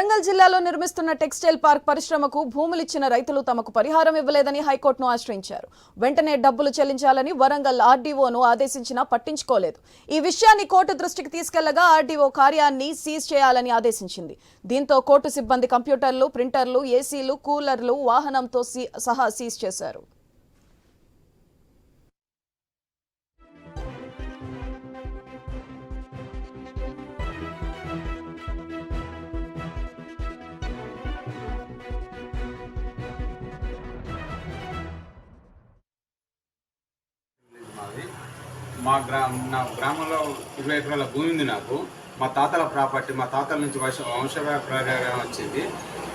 వరంగల్ జిల్లాలో నిర్మిస్తున్న textile park పరిశ్రమకు భూములిచ్చిన రైతులు తమకు పరిహారం ఇవ్వలేదని హైకోర్టును ఆశ్రయించారు. వెంటనే డబ్బులు చెల్లించాలని వరంగల్ ఆర్డీఓను ఆదేశించినా పట్టించుకోలేదు. ఈ విషయాన్ని కోర్టు దృష్టికి తీసుకెళ్ళగా ఆర్డీఓ కార్యాన్ని సీజ్ చేయాలని ఆదేశించింది. దీంతో కోర్టు సిబ్బంది కంప్యూటర్లు ప్రింటర్లు ఏసీలు కూలర్లు వాహనంతో సీ- సహా సీజ్ చేశారు. మా గ్రా నా గ్రామంలో ఇరవై ఎకరాల భూమి ఉంది నాకు. మా తాతల ప్రాపర్టీ మా తాతల నుంచి వంశ వంశవ్యాపారం వచ్చింది.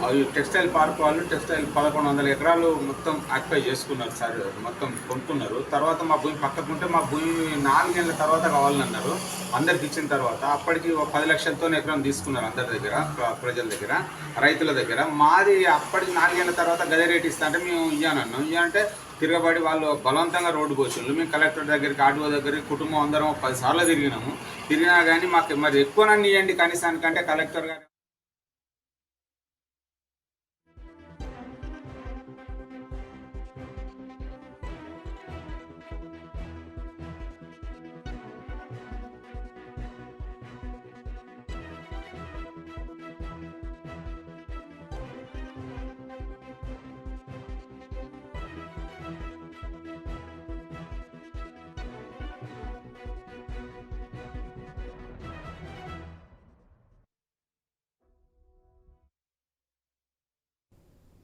అవి టెక్స్టైల్ పార్క్ వాళ్ళు టెక్స్టైల్ పదకొండు వందల ఎకరాలు మొత్తం ఆక్యుపై చేసుకున్నారు సార్. మొత్తం కొనుక్కున్నారు. తర్వాత మా భూమి పక్కకుంటే మా భూమి నాలుగేళ్ళ తర్వాత కావాలని అన్నారు అందరికి ఇచ్చిన తర్వాత అప్పటికి ఒక పది లక్షలతో ఎకరం తీసుకున్నారు అందరి దగ్గర ప్ర- ప్రజల దగ్గర రైతుల దగ్గర. మాది అప్పటికి నాలుగేళ్ళ తర్వాత గదే రేట్ ఇస్తా అంటే మేము ఇయ్యానన్నాం. ఇయ్యంటే తిరగబడి వాళ్ళు బలవంతంగా రోడ్డు పోసిండ్రు మేము కలెక్టర్ దగ్గరికి ఆర్డీఓ దగ్గరికి కుటుంబం అందరం పది సార్లు తిరిగినాము. తిరిగినా కానీ మాకు మరి ఎక్కువ నన్ను ఇవ్వండి కనీసానికంటే కలెక్టర్ గారు